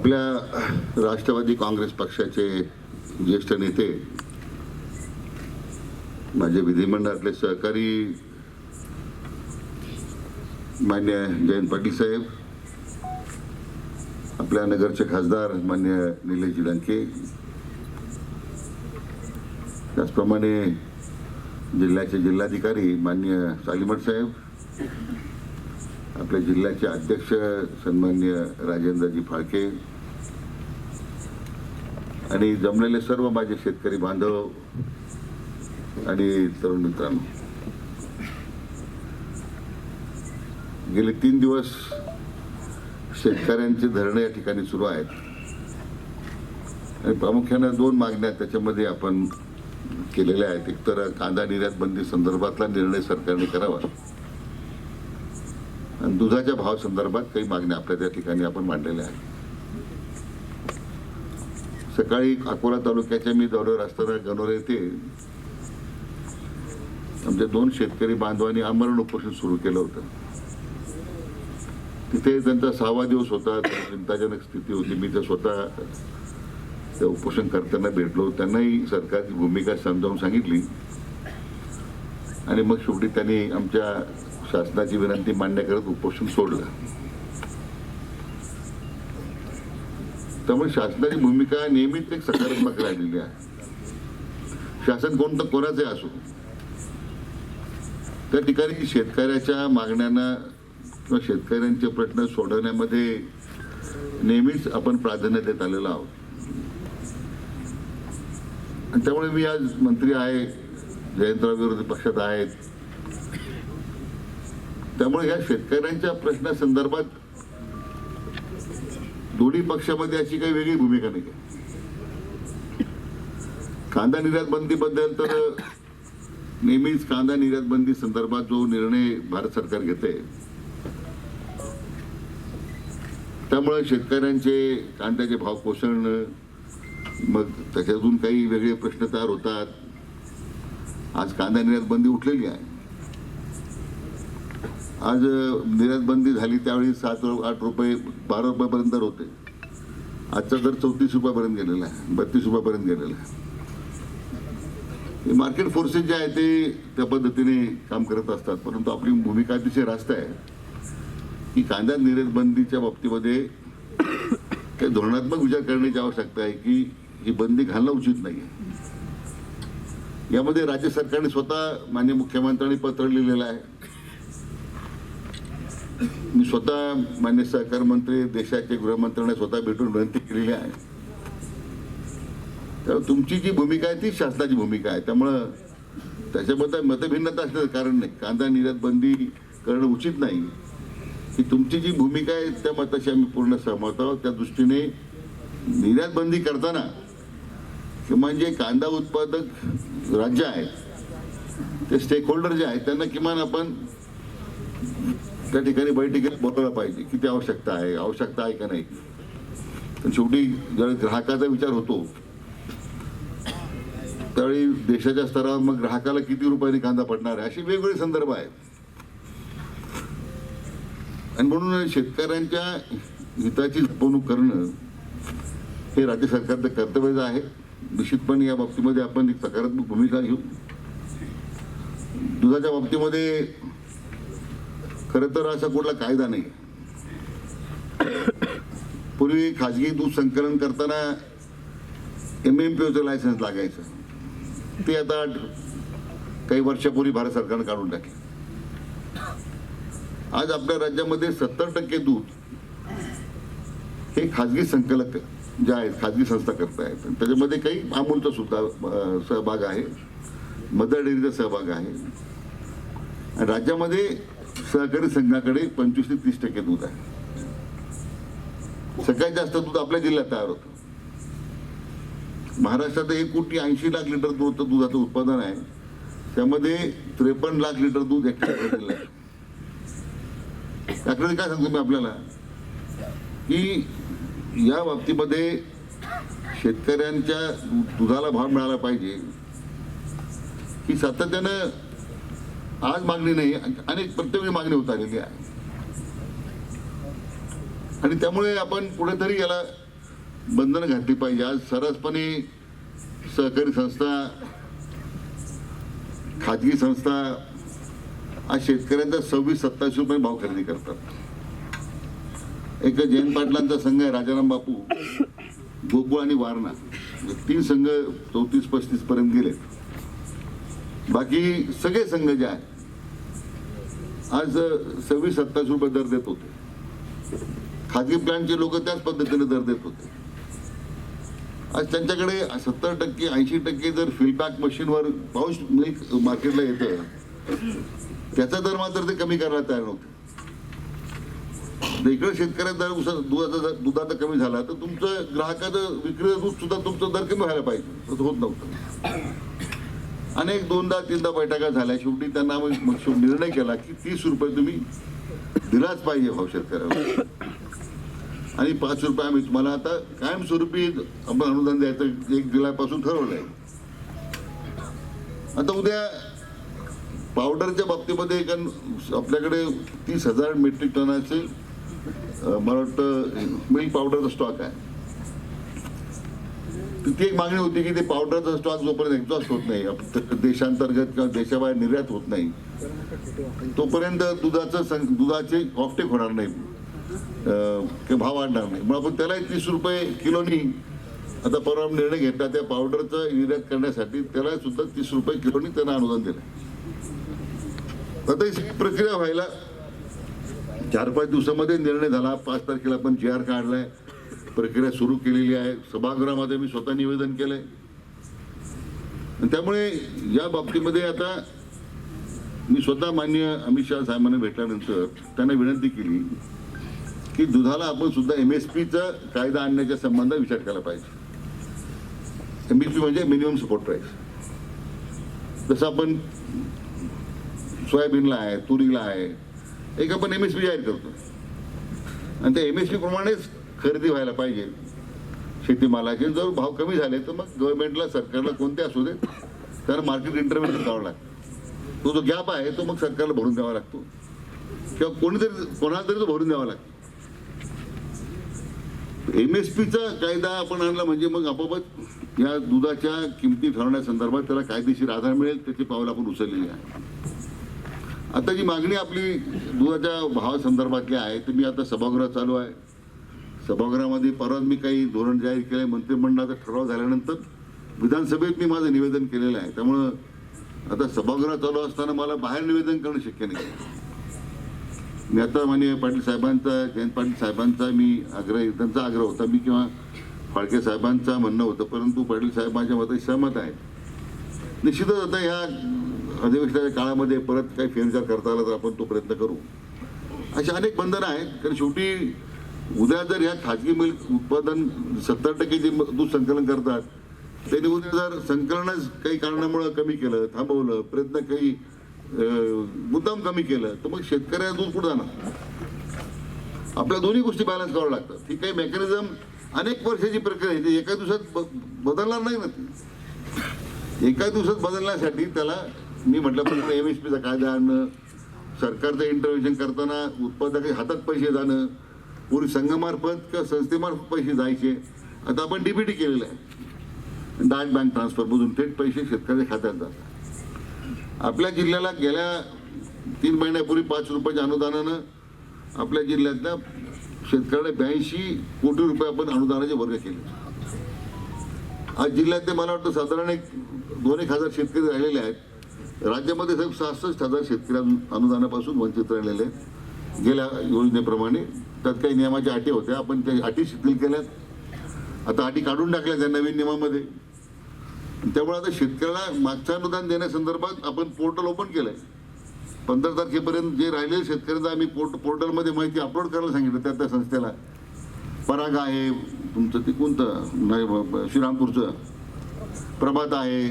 आपल्या राष्ट्रवादी काँग्रेस पक्षाचे ज्येष्ठ नेते माझे विधिमंडळातले सहकारी मान्य जयंत पाटील साहेब आपल्या नगरचे खासदार मान्य निलेश लंके त्याचप्रमाणे जिल्ह्याचे जिल्हाधिकारी मान्य सालिमट साहेब आपल्या जिल्ह्याचे अध्यक्ष सन्मान्य राजेंद्रजी फाळके आणि जमलेले सर्व माझे शेतकरी बांधव आणि तरुण मित्रांनो. गेले तीन दिवस शेतकऱ्यांचे धरणे या ठिकाणी सुरू आहेत. आणि प्रामुख्यानं दोन मागण्या त्याच्यामध्ये आपण केलेल्या आहेत. एकतर कांदा निर्यात बंदी संदर्भातला निर्णय सरकारने करावा. आणि दुधाच्या भाव संदर्भात काही मागण्या आपल्या त्या ठिकाणी आपण मांडलेल्या आहेत. सकाळी अकोला तालुक्याच्या मी दौऱ्यावर असताना गणोर येथे आमच्या दोन शेतकरी बांधवांनी आमरण उपोषण सुरू केलं होतं. तिथे त्यांचा सहावा दिवस होता चिंताजनक स्थिती होती. मी तर स्वतः त्या उपोषण करताना भेटलो. त्यांनाही सरकारची भूमिका समजावून सांगितली. आणि मग शेवटी त्यांनी आमच्या शासनाची विनंती मान्य करत उपोषण सोडलं. त्यामुळे शासनाची भूमिका नेहमीच एक सकारात्मक राहिलेली आहे. शासन कोणतं कोणाचे असो. त्या ठिकाणी शेतकऱ्याच्या मागण्यांना किंवा शेतकऱ्यांचे प्रश्न सोडवण्यामध्ये नेहमीच आपण प्राधान्य देत आलेलो आहोत. आणि त्यामुळे मी आज मंत्री आहे जयंतराव विरोधी पक्षात आहेत त्यामुळे या शेतकऱ्यांच्या प्रश्नासंदर्भात दोन्ही पक्षामध्ये अशी काही वेगळी भूमिका नाही. कांदा निर्यात बंदीबद्दल तर नेहमीच कांदा निर्यात बंदी संदर्भात जो निर्णय भारत सरकार घेते त्यामुळे शेतकऱ्यांचे कांद्याचे भाव कोसळणं मग त्याच्यातून काही वेगळे प्रश्न तयार होतात. आज कांदा निर्यात बंदी उठलेली आहे. आज अं, निर्यात बंदी झाली त्यावेळी सात आठ रुपये बारा रुपयापर्यंत दर होते आजचा दर चौतीस रुपयापर्यंत गेलेला आहे बत्तीस रुपयापर्यंत गेलेला आहे. हे मार्केट फोर्सेस जे आहे ते त्या पद्धतीने काम करत असतात. परंतु आपली भूमिका अतिशय रास्त आहे की कांदा निर्यात बंदीच्या बाबतीमध्ये काही धोरणात्मक विचार करण्याची आवश्यकता आहे की ही बंदी घालणं उचित नाही आहे यामध्ये राज्य सरकारने स्वतः मान्य मुख्यमंत्र्यांनी पत्र लिहिलेलं आहे. मी स्वतः मान्य सहकार मंत्री देशाचे गृहमंत्र्यांना स्वतः भेटून विनंती केलेली आहे. तर तुमची जी भूमिका आहे ती शासनाची भूमिका आहे. त्यामुळं त्याच्याबद्दल मतभिन्नता असण्याचं कारण नाही. कांदा निर्यात बंदी करणं उचित नाही. की तुमची जी भूमिका आहे त्या मताशी आम्ही पूर्ण सहमत आहोत. त्या दृष्टीने निर्यात बंदी करताना किमान जे कांदा उत्पादक राज्य आहेत ते स्टेक होल्डर जे आहेत त्यांना किमान आपण त्या ठिकाणी बैठकीत बोलायला पाहिजे किती आवश्यकता आहे आवश्यकता आहे का नाही. पण शेवटी ज्यावेळी ग्राहकाचा विचार होतो त्यावेळी देशाच्या स्तरावर मग ग्राहकाला किती रुपयाने कांदा पडणार आहे असे वेगवेगळे संदर्भ आहेत. आणि म्हणून शेतकऱ्यांच्या हिताची जपवणूक करणं हे राज्य सरकारचं कर्तव्यच आहे निश्चितपणे या बाबतीमध्ये आपण एक सकारात्मक भूमिका घेऊ. दुधाच्या बाबतीमध्ये खरं तर असा कुठला कायदा नाही. पूर्वी खाजगी दूध संकलन करताना एम एम पी ओचं लायसन्स लागायचं. ते आता काही वर्षापूर्वी भारत सरकारनं काढून टाकले. आज आपल्या राज्यामध्ये सत्तर टक्के दूध हे खाजगी संकलक जे आहेत खाजगी संस्था करतायत. आणि त्याच्यामध्ये काही अमूलचा सुद्धा सहभाग आहे. मदर डेअरीचा सहभाग आहे. आणि राज्यामध्ये सहकारी संघाकडे पंचवीस ते तीस टक्के दूध आहे. सगळ्यात जास्त दूध आपल्या जिल्ह्यात तयार होतं. महाराष्ट्रात एक कोटी ऐंशी लाख लिटर दूध दुधाचं उत्पादन आहे. त्यामध्ये त्रेपन्न लाख लिटर दूध हेक्टरला आहे. त्याकडे काय सांगतो मी आपल्याला? की या बाबतीमध्ये शेतकऱ्यांच्या दुधाला भाव मिळाला पाहिजे. की सातत्यानं आज मागणी नाही अनेक प्रत्येक वेळी मागणी होत आलेली आहे. आणि त्यामुळे आपण कुठेतरी याला बंधनं घातली पाहिजे. आज सरसपणे सहकारी संस्था खाजगी संस्था आज शेतकऱ्यांचा सव्वीस सत्तावीस रुपये भाव खरेदी करतात. एक जयंत पाटलांचा संघ आहे राजाराम बापू गोकुळ आणि वारणा. म्हणजे तीन संघ चौतीस पस्तीस पर्यंत गेले बाकी सगळे संघ जे आहेत आज सव्वीस सत्तावीस रुपये दर देत होते. खाजगी प्लॅनचे लोक त्याच पद्धतीने दर देत होते. आज त्यांच्याकडे सत्तर टक्के ऐंशी टक्के जर फिलपॅक मशीनवर पाऊस मिल्क मार्केटला येतं त्याचा दर मात्र ते कमी करायला तयार नव्हते. इकडे शेतकऱ्याचा दर उसा- दुधाचा दर दुधाचा कमी झाला तर तुमचं ग्राहकाचं विक्री दूध सुद्धा तुमचं दर कमी व्हायला पाहिजे. होत नव्हतं. अनेक दोनदा तीनदा बैठका झाल्या. शेवटी त्यांना मग मग निर्णय केला की तीस रुपये तुम्ही दिलाच पाहिजे भाव शेतकऱ्याला आणि पाच रुपये आम्ही तुम्हाला आता कायमस्वरूपी आपण अनुदान द्यायचं एक जुलैपासून ठरवलंय. आता उद्या पावडरच्या बाबतीमध्ये एक आपल्याकडे तीस हजार मेट्रिक टनाचे मला वाटतं मिल्क पावडरचा स्टॉक आहे. ती एक मागणी होती की ते पावडरचा स्टॉक जोपर्यंत एक्झॉस्ट होत नाही देशांतर्गत किंवा देशाबाहेर निर्यात होत नाही तोपर्यंत दुधाचं सं- दुधाचे ऑफटेक होणार नाही. किंवा भाव वाढणार नाही. मग आपण त्यालाही तीस रुपये किलोनी आता परवा निर्णय घेतला त्या पावडरचा निर्यात करण्यासाठी त्याला सुद्धा तीस रुपये किलोनी त्यांना अनुदान दिलं आता ही प्रक्रिया व्हायला चार पाच दिवसामध्ये निर्णय झाला. पाच तारखेला आपण जी आर काढलाय. प्रक्रिया सुरू केलेली आहे. सभागृहामध्ये मी स्वतः निवेदन केलंय. आहे त्यामुळे या बाबतीमध्ये आता मी स्वतः मान्य अमित शहा साहेबांना भेटल्यानंतर त्यांना विनंती केली की दुधाला आपण सुद्धा एम एस पीचा कायदा आणण्याच्या संबंधात विचार केला पाहिजे. एम एस पी म्हणजे मिनिमम सपोर्ट प्राईस जसं आपण सोयाबीनला आहे तुरीला आहे एक आपण एम एस पी जाहीर करतो. आणि त्या एम एस पी प्रमाणेच खरेदी व्हायला पाहिजे. शेतीमालाचे जर भाव कमी झाले तर मग गव्हर्नमेंटला सरकारला कोणते असू दे. त्याला मार्केट इंटरव्हेन्शन करावं लागतं. तो जो गॅप आहे तो मग सरकारला भरून द्यावा लागतो. किंवा कोणीतरी कोणाला तरी तो भरून द्यावा लागतो. एम एस पीचा कायदा आपण आणला म्हणजे मग आपोआपच या दुधाच्या किमती ठरवण्यासंदर्भात त्याला कायदेशीर आधार मिळेल त्याची पावलं आपण उचललेली आहे आता जी मागणी आपली दुधाच्या भावासंदर्भातली आहे तर मी आता सभागृह चालू आहे. सभागृहामध्ये परत मी काही धोरण जाहीर केलं मंत्रिमंडळाचा ठराव झाल्यानंतर विधानसभेत मी माझं निवेदन केलेलं आहे. त्यामुळं आता सभागृह चालू असताना मला बाहेर निवेदन करणं शक्य नाही. मी आता माननीय पाटील साहेबांचा जयंत पाटील साहेबांचा मी आग्रह त्यांचा आग्रह होता. मी किंवा फाळके साहेबांचा म्हणणं होतं परंतु पाटील साहेब माझ्या मते सहमत आहे निश्चितच आता ह्या अधिवेशनाच्या काळामध्ये परत काही फेरविचार करता आला तर आपण तो प्रयत्न करू. अशी अनेक बंधनं आहेत कारण शेवटी उद्या जर ह्या खाजगी मिल्क उत्पादन सत्तर टक्के जे दूध संकलन करतात त्यांनी उद्या जर संकलनच काही कारणामुळं कमी केलं थांबवलं प्रयत्न काही मुद्दाम कमी केलं तर मग शेतकऱ्याला दूध कुठं जाणार? आपल्या दोन्ही गोष्टी बॅलन्स कराव्या लागतात. ही काही मेकॅनिझम अनेक वर्षाची प्रक्रिया आहे ती एका दिवसात ब- बदलणार नाही ना ती. एका दिवसात बदलण्यासाठी त्याला मी म्हटल्याप्रमाणे एम एस पीचा कायदा आणणं सरकारचं इंटरव्हेन्शन करताना उत्पादक हातात पैसे जाणं पूर्वी संघामार्फत किंवा संस्थेमार्फत पैसे जायचे. आता आपण डीबीटी केलेलं आहे. डायरेक्ट बँक ट्रान्सफरमधून थेट पैसे शेतकऱ्याच्या खात्यात जातात. आपल्या जिल्ह्याला गेल्या तीन महिन्यापूर्वी पाच रुपयाच्या अनुदानानं आपल्या जिल्ह्यातल्या शेतकऱ्याला ब्याऐंशी कोटी रुपये आपण अनुदानाचे वर्ग केले. आज जिल्ह्यातले मला वाटतं साधारण एक दोन एक हजार शेतकरी राहिलेले आहेत. राज्यामध्ये साहेब सहासष्ट हजार शेतकरी अनुदानापासून वंचित राहिलेले आहेत. गेल्या योजनेप्रमाणे त्यात काही नियमाच्या अटी होत्या. आपण त्या अटी शिथिल केल्यात. आता अटी काढून टाकल्या त्या नवीन नियमामध्ये. त्यामुळे आता शेतकऱ्याला मागचं अनुदान देण्यासंदर्भात आपण पोर्टल ओपन केलं आहे पंधरा तारखेपर्यंत जे राहिलेले शेतकऱ्यांचं आम्ही पोर्ट पोर्टलमध्ये माहिती अपलोड करायला सांगितलं त्या त्या संस्थेला. पराग आहे तुमचं ते कोणतं नाही श्रीरामपूरचं. प्रभात आहे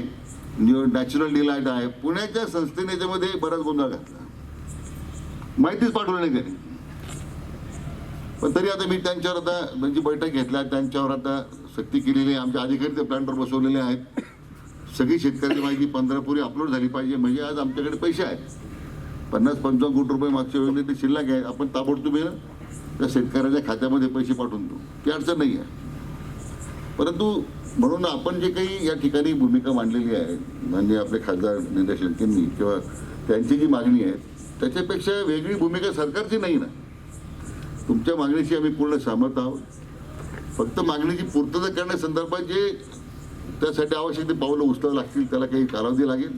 न्यू नॅचरल डिलाईट आहे. पुण्याच्या संस्थेने याच्यामध्ये बराच गोंधळ घातला. माहितीच पाठवली नाही त्यांनी. पण तरी आता मी त्यांच्यावर आता त्यांची बैठक घेतल्या त्यांच्यावर आता सक्ती केलेली आहे. आमच्या अधिकारी ते प्लॅनवर बसवलेले आहेत. सगळी शेतकऱ्याची माहिती पंधरापुरी अपलोड झाली पाहिजे. म्हणजे आज आमच्याकडे पैसे आहेत. पन्नास पंचावन्न कोटी रुपये मागच्या वेळेला ते शिल्लक आहे. आपण ताबडतोब त्या शेतकऱ्याच्या खात्यामध्ये पैसे पाठवून देऊ. ती अडचण नाही आहे. परंतु म्हणून आपण जे काही या ठिकाणी भूमिका मांडलेली आहे म्हणजे आपले खासदार निलेश शेळकेंनी किंवा त्यांची जी मागणी आहे त्याच्यापेक्षा वेगळी भूमिका सरकारची नाही ना. तुमच्या मागणीशी आम्ही पूर्ण सहमत आहोत. फक्त मागणीची पूर्तता करण्यासंदर्भात जे त्यासाठी आवश्यक ते पावलं उचलावं लागतील त्याला काही कालावधी लागेल.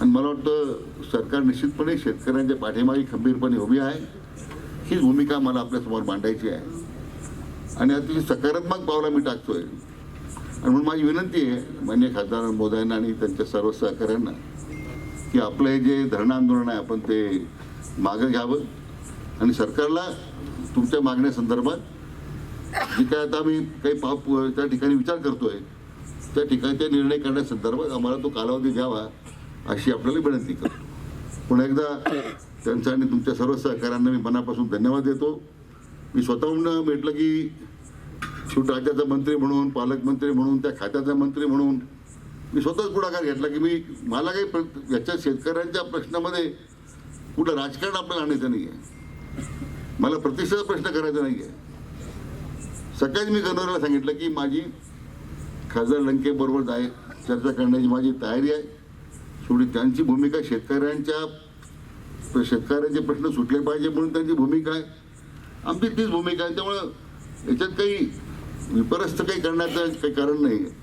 आणि मला वाटतं सरकार निश्चितपणे शेतकऱ्यांच्या पाठीमागे खंबीरपणे उभी आहे. हीच भूमिका मला आपल्यासमोर मांडायची आहे. आणि अतिशय सकारात्मक पावला मी टाकतोय. आणि म्हणून माझी विनंती आहे मान्य खासदार मोदयांना आणि त्यांच्या सर्व सहकाऱ्यांना की आपलं हे जे धरणं आंदोलन आहे आपण ते मागं घ्यावं. आणि सरकारला तुमच्या मागण्यासंदर्भात जे काय आता आम्ही काही पाप त्या ठिकाणी विचार करतोय त्या ठिकाणी त्या निर्णय करण्यासंदर्भात आम्हाला तो कालावधी द्यावा अशी आपल्याला विनंती करतो. पुन्हा एकदा त्यांचा आणि तुमच्या सर्व सहकाऱ्यांना मी मनापासून धन्यवाद देतो. मी स्वतःहून म्हटलं की शेवटी राज्याचा मंत्री म्हणून पालकमंत्री म्हणून त्या खात्याचा मंत्री म्हणून मी स्वतःच पुढाकार घेतला की मी मला काही प्र- याच्या शेतकऱ्यांच्या प्रश्नामध्ये कुठं राजकारण आपल्याला आणायचं नाही आहे मला प्रतिष्ठेचा प्रश्न करायचा नाही आहे सकाळीच मी गणोरला सांगितलं की माझी खासदार लंकेबरोबर जाय चर्चा करण्याची माझी तयारी आहे. शेवटी त्यांची भूमिका शेतकऱ्यांच्या शेतकऱ्यांचे प्रश्न सुटले पाहिजे म्हणून त्यांची भूमिका आहे. आमची तीच भूमिका आहे. त्यामुळं याच्यात काही विपरस्त काही करण्याचं काही कारण नाही आहे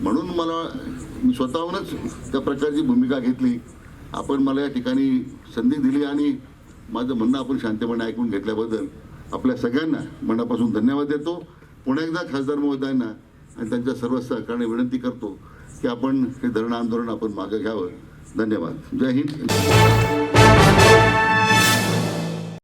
म्हणून मला मी स्वतःहूनच त्या प्रकारची भूमिका घेतली. आपण मला या ठिकाणी संधी दिली आणि माझं म्हणणं आपण शांतपणे ऐकून घेतल्याबद्दल आपल्या सगळ्यांना मनापासून धन्यवाद देतो. पुन्हा एकदा खासदार महोदयांना आणि त्यांच्या सर्व सहकार्याने विनंती करतो की आपण हे धरण आंदोलन आपण मागं घ्यावं. धन्यवाद. जय हिंद.